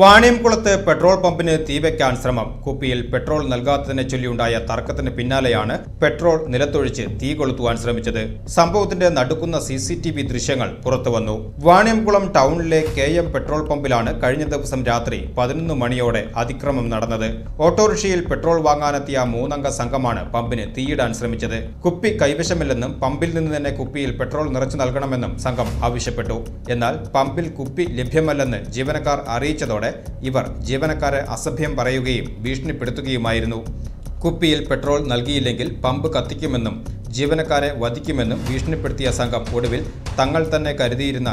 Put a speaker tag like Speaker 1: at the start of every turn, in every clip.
Speaker 1: വാണിയംകുളത്ത് petrol പമ്പിന് തീവയ്ക്കാൻ ശ്രമം. കുപ്പിയിൽ പെട്രോൾ നൽകാത്തതിനെ ചൊല്ലിയുണ്ടായ തർക്കത്തിന് പിന്നാലെയാണ് പെട്രോൾ നിലത്തൊഴിച്ച് തീ കൊളുത്തുവാൻ ശ്രമിച്ചത്. സംഭവത്തിന്റെ നടുക്കുന്ന സി സി ടി വി ദൃശ്യങ്ങൾ പുറത്തുവന്നു. വാണിയംകുളം ടൗണിലെ കെ എം പെട്രോൾ പമ്പിലാണ് കഴിഞ്ഞ ദിവസം രാത്രി പതിനൊന്ന് മണിയോടെ അതിക്രമം നടന്നത്. ഓട്ടോറിക്ഷയിൽ പെട്രോൾ വാങ്ങാനെത്തിയ മൂന്നംഗ സംഘമാണ് പമ്പിന് തീയിടാൻ ശ്രമിച്ചത്. കുപ്പി കൈവശമില്ലെന്നും പമ്പിൽ നിന്ന് തന്നെ കുപ്പിയിൽ പെട്രോൾ നിറച്ചു നൽകണമെന്നും സംഘം ആവശ്യപ്പെട്ടു. എന്നാൽ പമ്പിൽ കുപ്പി ലഭ്യമല്ലെന്ന് ജീവനക്കാർ അറിയിച്ചതോടെ ഇവർ ജീവനക്കാരെ അസഭ്യം പറയുകയും ഭീഷണിപ്പെടുത്തുകയുമായിരുന്നു. കുപ്പിയിൽ പെട്രോൾ നൽകിയില്ലെങ്കിൽ പമ്പ് കത്തിക്കുമെന്നും ജീവനക്കാരെ വധിക്കുമെന്നും ഭീഷണിപ്പെടുത്തിയ സംഘം ഒടുവിൽ തങ്ങൾ തന്നെ കരുതിയിരുന്ന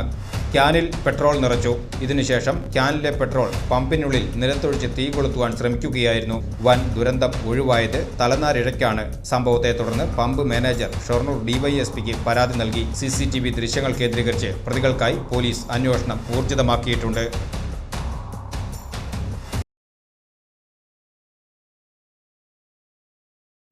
Speaker 1: ക്യാനിൽ പെട്രോൾ നിറച്ചു. ഇതിനുശേഷം ക്യാനിലെ പെട്രോൾ പമ്പിനുള്ളിൽ നിലത്തൊഴിച്ച് തീ കൊളുത്തുവാൻ ശ്രമിക്കുകയായിരുന്നു. വൻ ദുരന്തം ഒഴിവായത് തലനാരിഴയ്ക്കാണ്. സംഭവത്തെ തുടർന്ന് പമ്പ് മാനേജർ ഷൊർണൂർ ഡിവൈഎസ്പിക്ക് പരാതി നൽകി. സി ദൃശ്യങ്ങൾ കേന്ദ്രീകരിച്ച് പ്രതികൾക്കായി പോലീസ് അന്വേഷണം ഊർജിതമാക്കിയിട്ടുണ്ട്.